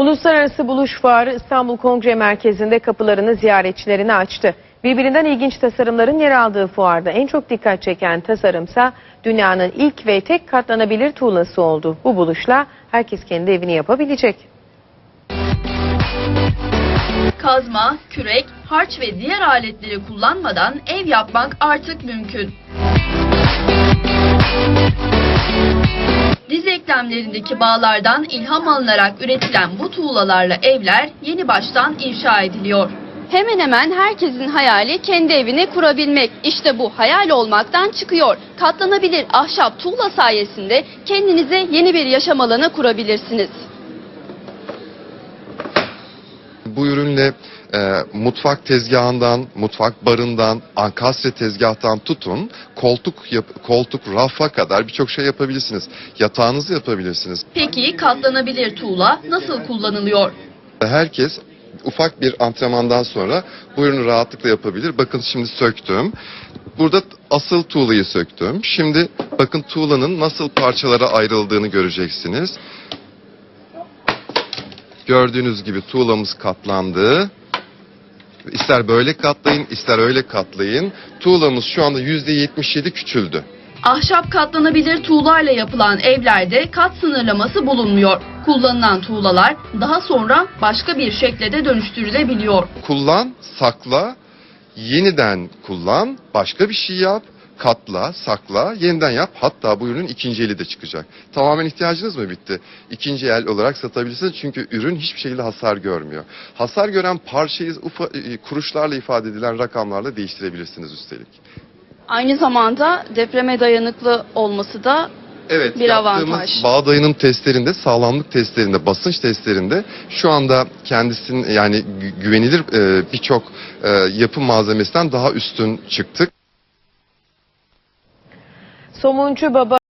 Uluslararası Buluş Fuarı İstanbul Kongre Merkezi'nde kapılarını ziyaretçilerine açtı. Birbirinden ilginç tasarımların yer aldığı fuarda en çok dikkat çeken tasarımsa dünyanın ilk ve tek katlanabilir tuğlası oldu. Bu buluşla herkes kendi evini yapabilecek. Kazma, kürek, harç ve diğer aletleri kullanmadan ev yapmak artık mümkün. Diz eklemlerindeki bağlardan ilham alınarak üretilen bu tuğlalarla evler yeni baştan inşa ediliyor. Hemen hemen herkesin hayali kendi evini kurabilmek. İşte bu hayal olmaktan çıkıyor. Katlanabilir ahşap tuğla sayesinde kendinize yeni bir yaşam alanı kurabilirsiniz. Bu ürünle e, mutfak tezgahından, mutfak barından, ankastre tezgahtan tutun, koltuk yap- koltuk rafa kadar birçok şey yapabilirsiniz. Yatağınızı yapabilirsiniz. Peki katlanabilir tuğla nasıl kullanılıyor? Herkes ufak bir antrenmandan sonra bu ürünü rahatlıkla yapabilir. Bakın şimdi söktüm. Burada asıl tuğlayı söktüm. Şimdi bakın tuğlanın nasıl parçalara ayrıldığını göreceksiniz. Gördüğünüz gibi tuğlamız katlandı. İster böyle katlayın, ister öyle katlayın. Tuğlamız şu anda %77 küçüldü. Ahşap katlanabilir tuğlayla yapılan evlerde kat sınırlaması bulunmuyor. Kullanılan tuğlalar daha sonra başka bir şekle de dönüştürülebiliyor. Kullan, sakla, yeniden kullan, başka bir şey yap, katla, sakla, yeniden yap. Hatta bu ürünün ikinci eli de çıkacak. Tamamen ihtiyacınız mı bitti? İkinci el olarak satabilirsiniz çünkü ürün hiçbir şekilde hasar görmüyor. Hasar gören parçayı ufa, e, kuruşlarla ifade edilen rakamlarla değiştirebilirsiniz üstelik. Aynı zamanda depreme dayanıklı olması da Evet, Bir yaptığımız avantaj. bağ dayanım testlerinde, sağlamlık testlerinde, basınç testlerinde şu anda kendisinin yani gü- güvenilir e, birçok e, yapı malzemesinden daha üstün çıktık. Somuncu Baba